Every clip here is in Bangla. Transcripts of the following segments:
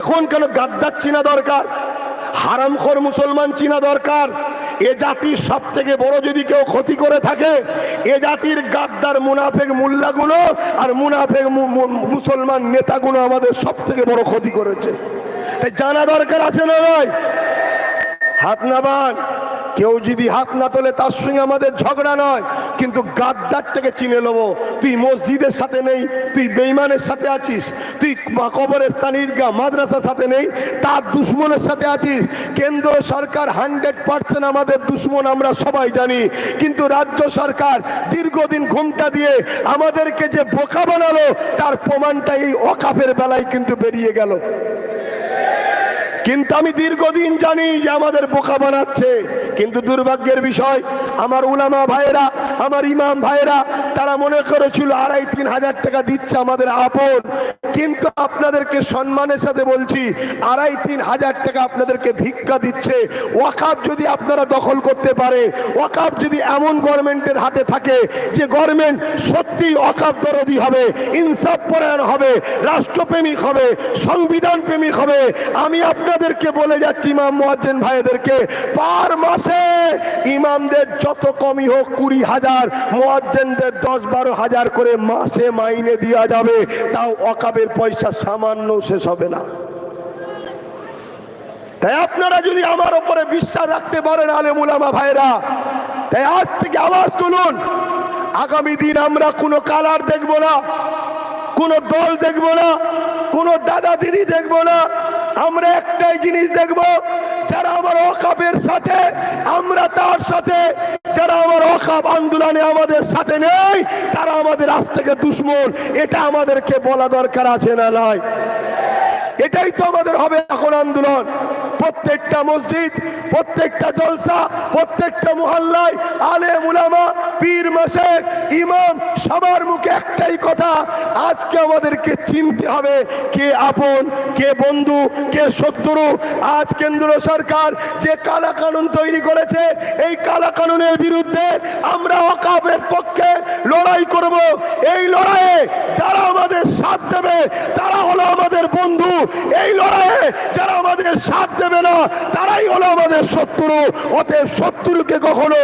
এখন কেন গাদ্দার চিনা দরকার? হারামখোর মুসলমান চিনা দরকার। এ জাতির সব থেকে বড় যদি কেউ ক্ষতি করে থাকে, এ জাতির গাদ্দার মুনাফেক মোল্লাগুলো আর মুনাফেক মুসলমান নেতাগুলো আমাদের সব থেকে বড় ক্ষতি করেছে। তাই জানা দরকার আছে না নয় হাত নামান কেউ যদি হাত না তোলে, তার সঙ্গে আমাদের ঝগড়া নয়, কিন্তু গাদ্দারটাকে চিনে নেব। তুই মসজিদের সাথে নেই, তুই বেইমানের সাথে আছিস, তুই কবরস্থান ঈদগাহ মাদ্রাসার সাথে নেই, তার দুশ্মনের সাথে আছিস। কেন্দ্র সরকার হান্ড্রেড পার্সেন্ট আমাদের দুশ্মন, আমরা সবাই জানি। কিন্তু রাজ্য সরকার দীর্ঘদিন ঘুমটা দিয়ে আমাদেরকে যে বোকা বানালো, তার প্রমাণটা এই অকাপের বেলায় কিন্তু বেরিয়ে গেল। কিন্তু আমি দীর্ঘদিন জানি যে আমাদের বোকা বানাচ্ছে। কিন্তু দুর্ভাগ্যের বিষয়, আমার উলামা ভাইয়েরা, আমার ইমাম ভাইয়েরা তারা মনে করেছিল, আড়াই, তিন হাজার টাকা দিচ্ছে আমাদের আপন। কিন্তু আপনাদেরকে সম্মানের সাথে বলছি, আড়াই, তিন হাজার টাকা আপনাদেরকে ভিক্ষা দিচ্ছে। ওয়াকাপ যদি আপনারা দখল করতে পারে ওয়াকাপ যদি এমন গভর্নমেন্টের হাতে থাকে, যে গভর্নমেন্ট সত্যি অকাপ দরদি হবে ইনসাফ পরায়ণ হবে, রাষ্ট্রপ্রেমিক হবে সংবিধান প্রেমিক হবে। আমি আপনাদেরকে বলে যাচ্ছি ইমাম মোয়াজ্জেন ভাইদেরকে, পার মাসে ইমামদের যত কমই হোক কুড়ি হাজার, মোয়াজ্জেনদের দশ বারো হাজার করে মাসে মাইনে দেওয়া যাবে। তাও অকাবের পয়সা সামান্য শেষ হবে না। তাই আপনারা যদি আমার উপরে বিশ্বাস রাখতে পারেন আলেমুলামা ভাইরা তাই আজ থেকে আওয়াজ তুলুন। আগামী দিন আমরা কোনো কালার দেখব না, কোনো দল দেখব না কোনো দাদা দিদি দেখব না। আমরা একটাই জিনিস দেখব, যারা আমার অকাপের সাথে, আমরা তার সাথে, যারা আমার অকাপ আন্দোলনে আমাদের সাথে নেই, তারা আমাদের আজ থেকে দুশ্মন। এটা আমাদেরকে বলা দরকার আছে না নয় এটাই তো আমাদের হবে এখন আন্দোলন। প্রত্যেকটা মসজিদ, প্রত্যেকটা জলসা, প্রত্যেকটা মহল্লায় আলে মুলামা পীর মাসে ইমাম সবার মুখে একটাই কথা, আজকে আমাদেরকে চিনতে হবে কে আপন, কে বন্ধু, কে শত্রু। আজ কেন্দ্র সরকার যে কালা কানুন তৈরি করেছে, এই কালা কানুনের বিরুদ্ধে আমরা অকাবের লড়াই করব। এই লড়াইয়ে যারা আমাদের সাথ দেবে, তারা হলো আমাদের বন্ধু। এই লড়াইয়ে যারা আমাদের সাথ দেবে না। তারাই হলো আমাদের শত্রু। অতএব শত্রুকে কখনো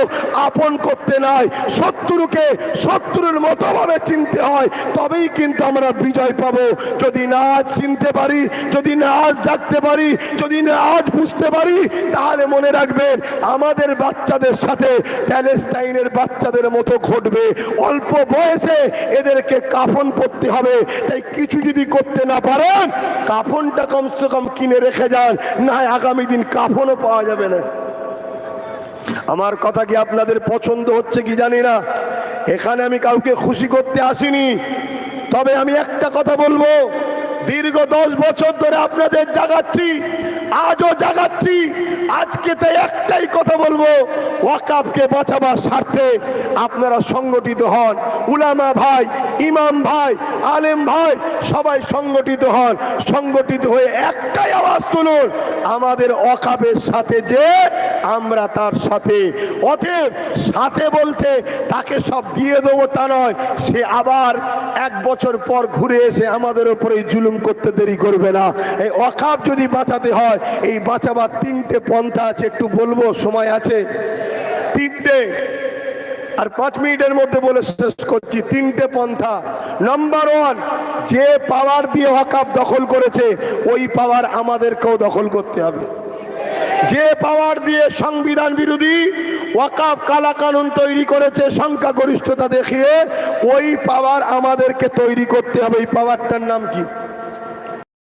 আপন করতে নাই। শত্রুকে শত্রুর মতো ভাবে চিনতে হয়, তবেই কিন্তু আমরা বিজয় পাবো। যদি না আজ চিনতে পারি, যদি না আজ জাগতে পারি, যদি না আজ বুঝতে পারি, তাহলে মনে রাখবেন আমাদের বাচ্চাদের সাথে প্যালেস্তাইনের বাচ্চাদের মতো ঘটবে। অল্প বয়সে এদেরকে কাফন পরতে হবে। তাই কিছু যদি করতে না পারেন, কাফনটা কমসে কম কিনে রেখে যান। না, আগামী দিন কাফনও পাওয়া যাবে না। আমার কথা কি আপনাদের পছন্দ হচ্ছে কি জানি না? এখানে আমি কাউকে খুশি করতে আসিনি। তবে আমি একটা কথা বলব, দীর্ঘ দশ বছর ধরে আপনাদের জাগাচ্ছি, আজও জাগাচ্ছি আজকে তাই একটাই কথা বলব ওয়াকাবকে বাঁচাবার স্বার্থে আপনারা সংগঠিত হন। উলামা ভাই, ইমাম ভাই, আলেম ভাই, সবাই সংগঠিত হন। সংগঠিত হয়ে একটাই আওয়াজ তুলুন, আমাদের অকাবের সাথে যে আমরা তার সাথে। অতএব সাথে বলতে তাকে সব দিয়ে দেবো তা নয়, সে আবার এক বছর পর ঘুরে এসে আমাদের উপরে জুলুম করতে দেরি করবে না। এই অকাব যদি বাঁচাতে হয়, এই বাঁচাবার তিনটে পন্থা আছে, একটু বলব, সময় আছে। তিনটে, আর পাঁচ মিনিটের মধ্যে বলে শেষ করছি, তিনটে পন্থা। নাম্বার ওয়ান যে পাওয়ার দিয়ে ওয়াকাব দখল করেছে, ওই পাওয়ার আমাদেরকেও দখল করতে হবে। যে পাওয়ার দিয়ে সংবিধান বিরোধী ওয়াকাফ কালা কানুন তৈরি করেছে, সংখ্যাগরিষ্ঠতা দেখিয়ে, ওই পাওয়ার আমাদেরকে তৈরি করতে হবে। এই পাওয়ারটার নাম কি?